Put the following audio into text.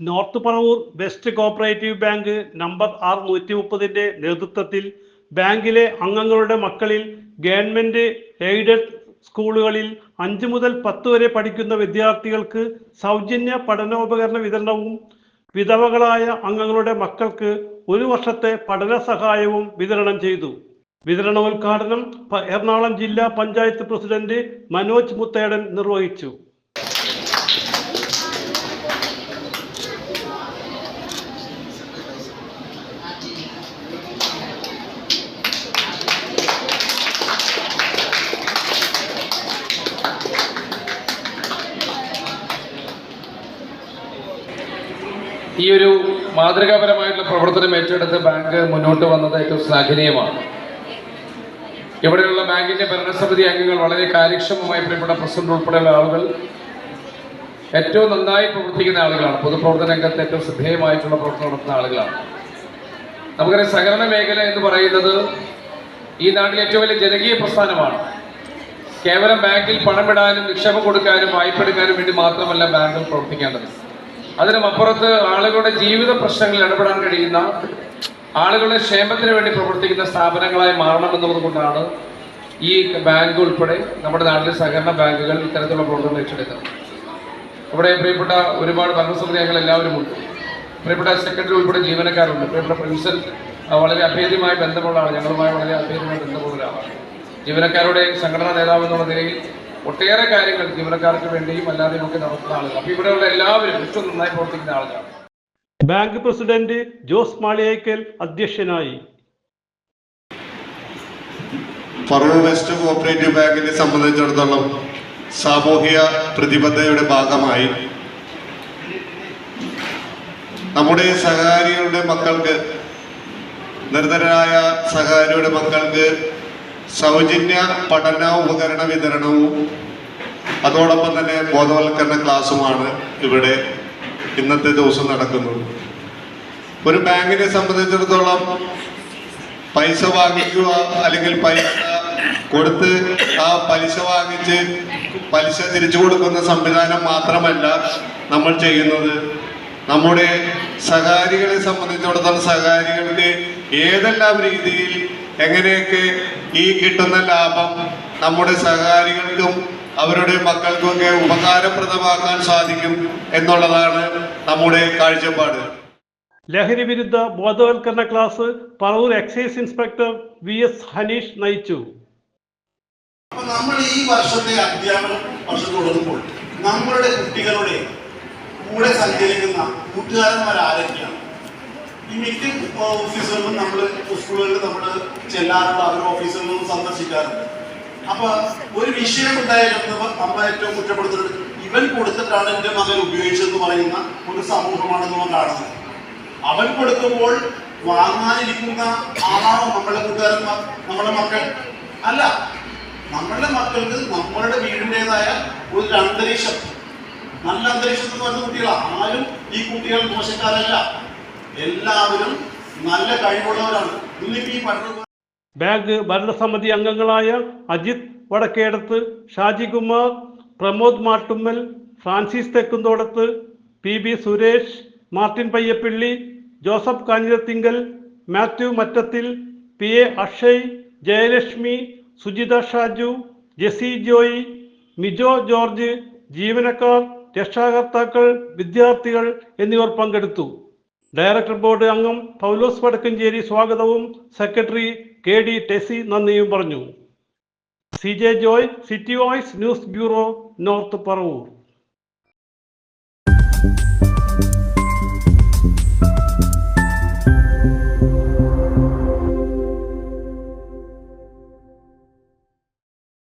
North Paravur west cooperative bank number R നൂറ്റി മുപ്പതിന്റെ നേതൃത്വത്തിൽ ബാങ്കിലെ അംഗങ്ങളുടെ മക്കളിൽ ഗവൺമെന്റ് എയ്ഡഡ് സ്കൂളുകളിൽ അഞ്ച് മുതൽ പത്ത് വരെ പഠിക്കുന്ന വിദ്യാർത്ഥികൾക്ക് സൗജന്യ പഠനോപകരണ വിതരണവും വിധവകളായ അംഗങ്ങളുടെ മക്കൾക്ക് ഒരു വർഷത്തെ പഠന സഹായവും വിതരണം ചെയ്തു. വിതരണോദ്ഘാടനം എറണാകുളം ജില്ലാ പഞ്ചായത്ത് പ്രസിഡന്റ് മനോജ് മുത്തേടൻ നിർവഹിച്ചു. ഈ ഒരു മാതൃകാപരമായിട്ടുള്ള പ്രവർത്തനം ഏറ്റെടുത്ത് ബാങ്ക് മുന്നോട്ട് വന്നത് ഏറ്റവും ശ്ലാഘനീയമാണ് ഇവിടെയുള്ള ബാങ്കിന്റെ ഭരണസമിതി അംഗങ്ങൾ വളരെ കാര്യക്ഷമമായി പ്രിയപ്പെട്ട പ്രസിഡന്റ് ഉൾപ്പെടെയുള്ള ആളുകൾ ഏറ്റവും നന്നായി പ്രവർത്തിക്കുന്ന ആളുകളാണ്. പൊതുപ്രവർത്തന രംഗത്ത് ഏറ്റവും ശ്രദ്ധേയമായിട്ടുള്ള പ്രവർത്തനം നടത്തുന്ന ആളുകളാണ്. നമുക്കറിയാം സഹകരണ മേഖല എന്ന് പറയുന്നത് ഈ നാട്ടിലെ ഏറ്റവും വലിയ ജനകീയ പ്രസ്ഥാനമാണ്. കേവലം ബാങ്കിൽ പണമിടാനും നിക്ഷേപം കൊടുക്കാനും വായ്പ എടുക്കാനും വേണ്ടി മാത്രമല്ല ബാങ്കുകൾ പ്രവർത്തിക്കേണ്ടത്. അതിനും അപ്പുറത്ത് ആളുകളുടെ ജീവിത പ്രശ്നങ്ങളിൽ ഇടപെടാൻ കഴിയുന്ന ആളുകളുടെ ക്ഷേമത്തിന് വേണ്ടി പ്രവർത്തിക്കുന്ന സ്ഥാപനങ്ങളായി മാറണമെന്നുള്ളത് കൊണ്ടാണ് ഈ ബാങ്ക് ഉൾപ്പെടെ നമ്മുടെ നാട്ടിലെ സഹകരണ ബാങ്കുകൾ ഇത്തരത്തിലുള്ള പ്രവർത്തനങ്ങൾ ഏറ്റെടുക്കുന്നത് ഇവിടെ പ്രിയപ്പെട്ട ഒരുപാട് ഭരണസമിതി അംഗങ്ങൾ എല്ലാവരും ഉണ്ട്. പ്രിയപ്പെട്ട സെക്രട്ടറി ഉൾപ്പെടെ ജീവനക്കാരുണ്ട്. പ്രിയപ്പെട്ട പ്രിൻസിൽ വളരെ അഭേദ്യമായി ബന്ധമുള്ള ആളാണ്. ഞങ്ങളുമായി വളരെ അഭേദ്യമായി ബന്ധമുള്ള ഒരാളാണ്. ജീവനക്കാരുടെ സംഘടനാ നേതാവ് എന്നുള്ള നിലയിൽ ഒട്ടേറെ കാര്യങ്ങൾ ജീവനക്കാർക്ക് വേണ്ടിയും അല്ലാതെയും ഒക്കെ നടത്തുന്ന ആളുകൾ അപ്പൊ ഇവിടെയുള്ള എല്ലാവരും ഏറ്റവും നന്നായി പ്രവർത്തിക്കുന്ന ആളുകളാണ്. ബാങ്ക് പ്രസിഡന്റ് ജോസ് മാളിയേക്കൽ അധ്യക്ഷനായി. ഫറൂർ വെസ്റ്റ് കോപ്പറേറ്റീവ് ബാങ്കിനെ സംബന്ധിച്ചിടത്തോളം സാമൂഹിക പ്രതിബദ്ധതയുടെ ഭാഗമായി നമ്മുടെ സഹകാരികളുടെ മക്കൾക്ക് നിർധനരായ സഹകാരിയുടെ മക്കൾക്ക് സൗജന്യ പഠന ഉപകരണ വിതരണവും അതോടൊപ്പം തന്നെ ബോധവൽക്കരണ ക്ലാസ്സുമാണ് ഇവിടെ ഇന്നത്തെ ദിവസം നടക്കുന്നത്. ഒരു ബാങ്കിനെ സംബന്ധിച്ചിടത്തോളം പൈസ വാങ്ങിക്കുക അല്ലെങ്കിൽ പൈസ കൊടുത്ത് ആ പലിശ വാങ്ങിച്ച് പലിശ തിരിച്ചു കൊടുക്കുന്ന സംവിധാനം മാത്രമല്ല നമ്മൾ ചെയ്യുന്നത്. നമ്മുടെ സഹകാരികളെ സംബന്ധിച്ചിടത്തോളം സഹകാരികൾക്ക് ഏതെല്ലാം രീതിയിൽ എങ്ങനെയൊക്കെ ഈ കിട്ടുന്ന ലാഭം നമ്മുടെ സഹകാരികൾക്കും അവരുടെ മക്കൾക്കുമൊക്കെ ഉപകാരപ്രദമാക്കാൻ സാധിക്കും എന്നുള്ളതാണ് നമ്മുടെ കാഴ്ചപ്പാട്. ലഹരി വിരുദ്ധ ബോധവൽക്കരണ class Paravur excise inspector V S Haneesh നയിച്ചു. അപ്പൊ നമ്മൾ ഈ വർഷത്തെ അധ്യാപന വർഷം തുടങ്ങുമ്പോൾ നമ്മളുടെ കുട്ടികളുടെ കൂടെ സഞ്ചരിക്കുന്ന കൂട്ടുകാരന്മാർ ആരൊക്കെയാണ് ഈ മിക്ക ഓഫീസുകളിലും നമ്മൾ സ്കൂളുകളിൽ നമ്മൾ ചെല്ലാറുണ്ട് അവരുടെ ഓഫീസുകളിലും സന്ദർശിക്കാറുണ്ട്. അപ്പൊ ഒരു വിഷയം ഉണ്ടായാലും അമ്മ ഏറ്റവും കുറ്റപ്പെടുത്തുന്നത് ഇവൻ കൊടുത്തിട്ടാണ് എന്റെ മകൻ ഉപയോഗിച്ചതെന്ന് പറയുന്ന ഒരു സമൂഹമാണ് നമ്മൾ കാണുന്നത്. അവൻ കൊടുക്കുമ്പോൾ വാങ്ങാനിരിക്കുന്ന ആളാണോ നമ്മളെ കൂട്ടുകാരന്മാർ നമ്മളെ മക്കൾ? അല്ല. നമ്മളുടെ മക്കൾക്ക് നമ്മളുടെ വീടിന്റെതായ ഒരു അന്തരീക്ഷം നല്ല അന്തരീക്ഷത്തിൽ വന്ന കുട്ടികളാണ് ആരും ഈ കുട്ടികൾ മോശക്കാരല്ല. എല്ലാവരും നല്ല കഴിവുള്ളവരാണ്. ഈ ബാങ്ക് ഭരണസമിതി അംഗങ്ങളായ Ajith Vadakkedath Shajikumar Pramod Mattummal Francis Thekkunthodath P B Suresh Martin Payyappilly Joseph Kanjirathinkal Mathew Mattathil P A Akshay Jayalakshmi Sujitha Shaju Jessy Joy Mijo George ജീവനക്കാർ രക്ഷാകർത്താക്കൾ വിദ്യാർത്ഥികൾ എന്നിവർ പങ്കെടുത്തു. ഡയറക്ടർ ബോർഡ് അംഗം പൗലോസ് വടക്കഞ്ചേരി സ്വാഗതവും സെക്രട്ടറി കെ ഡി ടെസി നന്ദിയും പറഞ്ഞു. C J Joy city voice news bureau north Paravur.